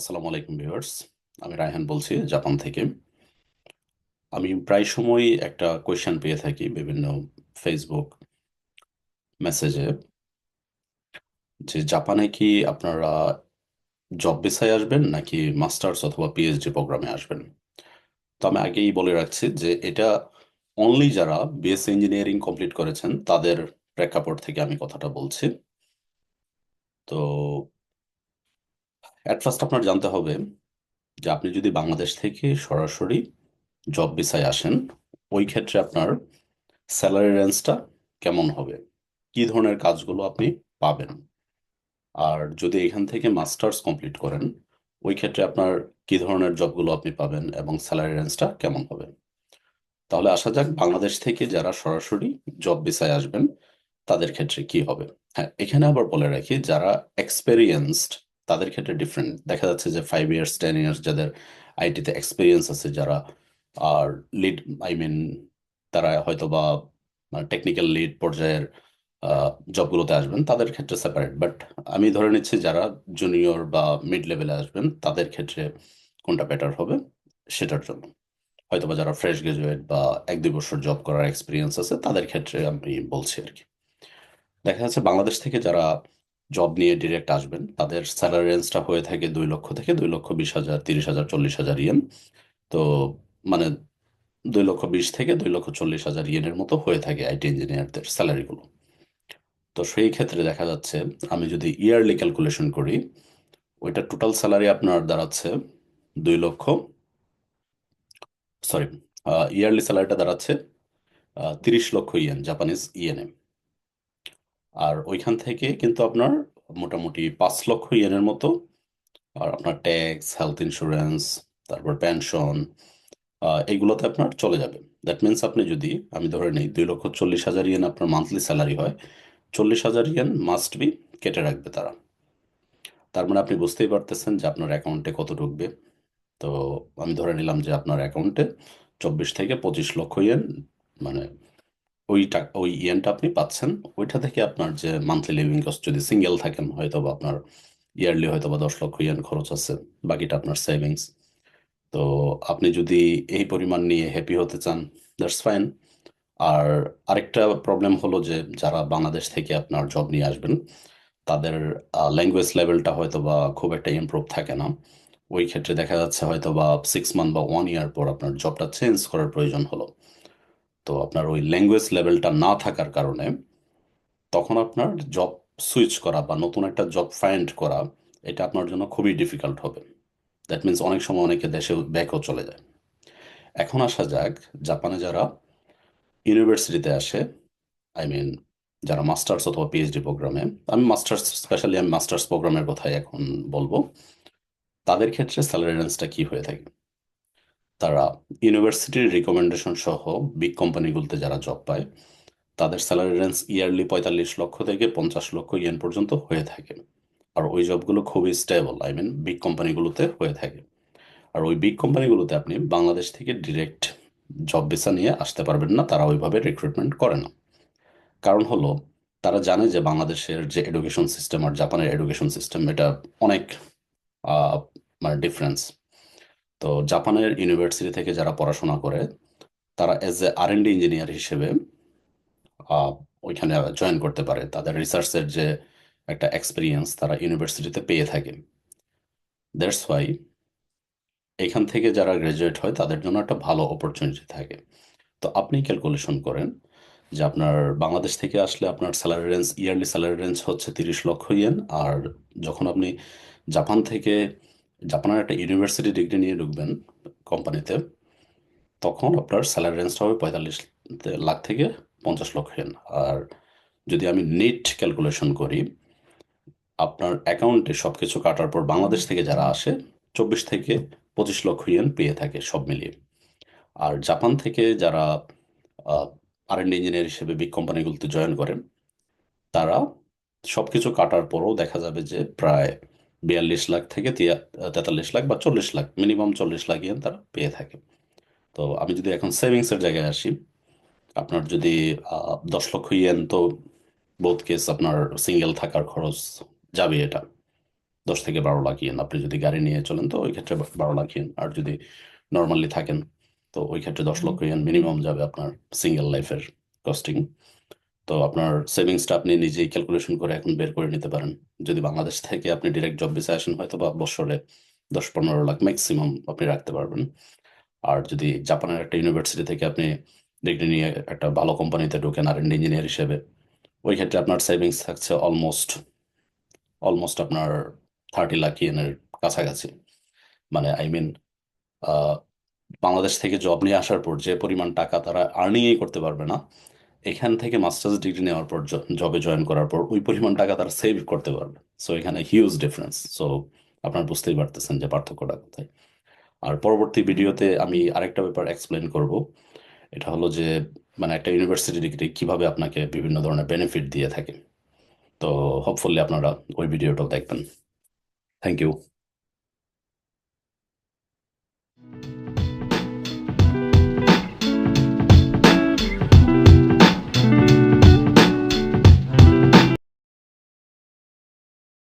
আসসালামু আলাইকুম ভিউয়ার্স। আমি রায়হান বলছি জাপান থেকে। আমি প্রায় সময় একটা কোয়েশ্চেন পেয়ে থাকি বিভিন্ন ফেসবুক মেসেজে যে জাপানে কি আপনারা জব ভিসায় আসবেন নাকি মাস্টার্স অথবা পিএইচডি প্রোগ্রামে আসবেন? তো আমি আগেই বলে রাখছি যে এটা অনলি যারা বিএসসি ইঞ্জিনিয়ারিং কমপ্লিট করেছেন তাদের প্রেক্ষাপট থেকে আমি কথাটা বলছি। তো অ্যাট ফার্স্ট আপনার জানতে হবে যে আপনি যদি বাংলাদেশ থেকে সরাসরি জব ভিসায় আসেন, ওই ক্ষেত্রে আপনার স্যালারি রেঞ্জটা কেমন হবে? কি ধরনের কাজগুলো আপনি পাবেন? আর যদি এখান থেকে মাস্টার্স কমপ্লিট করেন, ওই ক্ষেত্রে আপনার কি ধরনের জবগুলো আপনি পাবেন এবং স্যালারি রেঞ্জটা কেমন হবে? তাহলে আসা যাক বাংলাদেশ থেকে যারা সরাসরি জব ভিসায় আসবেন, তাদের ক্ষেত্রে কি হবে? হ্যাঁ এখানে আবার বলে রাখি, যারা এক্সপেরিয়েন্সড তাদের ক্ষেত্রে ডিফারেন্ট দেখা যাচ্ছে যে ফাইভ ইয়ার্স টেন ইয়ার্স যাদের আইটিতে এক্সপিরিয়েন্স আছে যারা, আর লিড আই মিন তারা হয়তো বা টেকনিক্যাল লিড পর্যায়ের জবগুলোতে আসবেন, তাদের ক্ষেত্রে সেপারেট বাট আমি ধরে নিচ্ছি যারা জুনিয়র বা মিড লেভেলে আসবেন, তাদের ক্ষেত্রে কোনটা বেটার হবে সেটার জন্য। হয়তো বা যারা ফ্রেশ গ্রাজুয়েট বা এক, দুই বছর জব করার এক্সপিরিয়েন্স আছে, তাদের ক্ষেত্রে আমি বলছি আর কি। দেখা যাচ্ছে বাংলাদেশ থেকে যারা জব নিয়ে ডিরেক্ট আসবেন। তাদের স্যালারি রেঞ্জটা হয়ে থাকে দুই লক্ষ থেকে দুই লক্ষ বিশ হাজার, তিরিশ হাজার, চল্লিশ হাজার ইয়েন তো মানে দুই লক্ষ বিশ থেকে দুই লক্ষ চল্লিশ হাজার ইয়েনের মতো হয়ে থাকে আইটি ইঞ্জিনিয়ারদের স্যালারিগুলো তো সেই ক্ষেত্রে দেখা যাচ্ছে আমি যদি ইয়ারলি ক্যালকুলেশন করি, ওইটা টোটাল স্যালারি আপনার দাঁড়াচ্ছে দুই লক্ষ সরি ইয়ারলি স্যালারিটা দাঁড়াচ্ছে তিরিশ লক্ষ ইয়েন জাপানিজ ইয়েনে আর ওইখান থেকে কিন্তু আপনার মোটামুটি পাঁচ লক্ষ ইয়েনের মতো। আর আপনার ট্যাক্স হেলথ ইন্স্যুরেন্স তারপর পেনশন এইগুলোতে আপনার চলে যাবে। দ্যাট মিনস আপনি যদি, আমি ধরে নিই, দুই লক্ষ চল্লিশ হাজার ইয়েন আপনার মান্থলি স্যালারি হয়, চল্লিশ হাজার ইয়েন মাস্ট বি কেটে রাখবে তারা। তার মানে আপনি বুঝতেই পারতেছেন যে আপনার অ্যাকাউন্টে কত ঢুকবে। তো আমি ধরে নিলাম যে আপনার অ্যাকাউন্টে চব্বিশ থেকে পঁচিশ লক্ষ ইয়েন মানে ওই টাকা ওই ইয়েনটা আপনি পাচ্ছেন। ওইটা থেকে আপনার যে মান্থলি লিভিং কস্ট যদি সিঙ্গেল থাকেন হয়তো বা আপনার ইয়ারলি হয়তো বা দশ লক্ষ ইয়েন খরচ আছে, বাকিটা আপনার সেভিংস তো আপনি যদি এই পরিমাণ নিয়ে হ্যাপি হতে চান দ্যাটস ফাইন আর আরেকটা প্রবলেম হলো যে যারা বাংলাদেশ থেকে আপনার জব নিয়ে আসবেন, তাদের ল্যাঙ্গুয়েজ লেভেলটা হয়তো বা খুব একটা ইমপ্রুভ থাকে না। ওই ক্ষেত্রে দেখা যাচ্ছে হয়তো বা সিক্স মান্থ বা ওয়ান ইয়ার পর আপনার জবটা চেঞ্জ করার প্রয়োজন হলো। তো আপনার ওই ল্যাঙ্গুয়েজ লেভেলটা না থাকার কারণে তখন আপনার জব সুইচ করা বা নতুন একটা জব ফাইন্ড করা, এটা আপনার জন্য খুবই ডিফিকাল্ট হবে। দ্যাট মিন্স অনেক সময় অনেকে দেশে ব্যাকও চলে যায়। এখন আসা যাক, জাপানে যারা ইউনিভার্সিটিতে আসে আই মিন যারা মাস্টার্স অথবা পিএইচডি প্রোগ্রামে আমি মাস্টার্স স্পেশালি আমি মাস্টার্স প্রোগ্রামের কথাই এখন বলব, তাদের ক্ষেত্রে স্যালারি রেঞ্জটা কী হয়ে থাকে? তারা ইউনিভার্সিটির রিকমেন্ডেশন সহ বিগ কোম্পানিগুলোতে যারা জব পায়, তাদের স্যালারি রেঞ্জ ইয়ারলি পঁয়তাল্লিশ লক্ষ থেকে পঞ্চাশ লক্ষ ইয়েন পর্যন্ত হয়ে থাকে। আর ওই জবগুলো খুবই স্টেবল আই মিন বিগ কোম্পানিগুলোতে হয়ে থাকে। আর ওই বিগ কোম্পানিগুলোতে আপনি বাংলাদেশ থেকে ডিরেক্ট জব ভিসা নিয়ে আসতে পারবেন না, তারা ওইভাবে রিক্রুটমেন্ট করে না। কারণ হলো, তারা জানে যে বাংলাদেশের যে এডুকেশন সিস্টেম আর জাপানের এডুকেশন সিস্টেম এটা অনেক মানে ডিফারেন্স তো জাপানের ইউনিভার্সিটি থেকে যারা পড়াশোনা করে, তারা as a R and engineer হিসেবে ওইখানে জয়েন করতে পারে। তাদের রিসার্চের যে একটা এক্সপিরিয়েন্স তারা ইউনিভার্সিটিতে পেয়ে থাকে। দ্যাটস ওয়াই এখান থেকে যারা গ্র্যাজুয়েট হয়, তাদের জন্য একটা ভালো অপরচুনিটি থাকে। তো আপনি ক্যালকুলেশন করেন যে আপনার বাংলাদেশ থেকে আসলে আপনার salary range yearly salary range হচ্ছে তিরিশ লক্ষ ইয়েন আর যখন আপনি জাপান থেকে জাপানের একটা ইউনিভার্সিটি ডিগ্রি নিয়ে ঢুকবেন কোম্পানিতে তখন আপনার স্যালারি রেঞ্জটা হবে পঁয়তাল্লিশ লাখ থেকে পঞ্চাশ লক্ষ ইয়েন আর যদি আমি নেট ক্যালকুলেশন করি, আপনার অ্যাকাউন্টে সব কিছু কাটার পর বাংলাদেশ থেকে যারা আসে, চব্বিশ থেকে পঁচিশ লক্ষ ইয়েন পেয়ে থাকে সব মিলিয়ে। আর জাপান থেকে যারা আর এন্ড ইঞ্জিনিয়ার হিসেবে বিগ কোম্পানিগুলোতে জয়েন করেন, তারা সব কিছু কাটার পরও দেখা যাবে যে প্রায় বিয়াল্লিশ লাখ থেকে তেতাল্লিশ লাখ বা চল্লিশ লাখ মিনিমাম চল্লিশ লাখ ইয়েন তারা পেয়ে থাকে। তো আমি যদি এখন সেভিংসের জায়গায় আসি আপনার যদি দশ লক্ষ ইয়েন তো বোধ কেস আপনার সিঙ্গেল থাকার খরচ যাবে এটা। দশ থেকে বারো লাখ ইয়েন আপনি যদি গাড়ি নিয়ে চলেন তো ওই ক্ষেত্রে বারো লাখ ইয়েন আর যদি নর্মালি থাকেন তো ওই ক্ষেত্রে দশ লক্ষ ইয়েন মিনিমাম যাবে আপনার সিঙ্গেল লাইফের কস্টিং তো আপনার সেভিংসটা আপনি নিজেই ক্যালকুলেশন করে এখন বের করে নিতে পারেন। যদি বাংলাদেশ থেকে আপনি ডিরেক্ট জব ভিসা আসেন, হয়তো বা বছরে দশ পনেরো লাখ ম্যাক্সিমাম আপনি রাখতে পারবেন। আর যদি জাপানের একটা ইউনিভার্সিটি থেকে আপনি ডিগ্রি নিয়ে একটা ভালো কোম্পানিতে ঢোকেন আর ইঞ্জিনিয়ার হিসেবে, ওই ক্ষেত্রে আপনার সেভিংস থাকছে অলমোস্ট অলমোস্ট আপনার থার্টি লাখ ইয়েনের কাছাকাছি। মানে আই মিন বাংলাদেশ থেকে জব নিয়ে আসার পর যে পরিমাণ টাকা তারা আর্নিংই করতে পারবে না এখান থেকে মাস্টার্স ডিগ্রি নেওয়ার পর জবে জয়েন করার পর ওই পরিমাণ টাকা তারা সেভ করতে পারবে। সো এখানে হিউজ ডিফারেন্স সো আপনারা বুঝতেই পারতেছেন যে পার্থক্যটা কোথায়। আর পরবর্তী ভিডিওতে আমি আরেকটা ব্যাপার এক্সপ্লেন করব। এটা হলো যে মানে একটা ইউনিভার্সিটি ডিগ্রি কীভাবে আপনাকে বিভিন্ন ধরনের বেনিফিট দিয়ে থাকে। তো হোপফুলি আপনারা ওই ভিডিওটাও দেখবেন। Thank you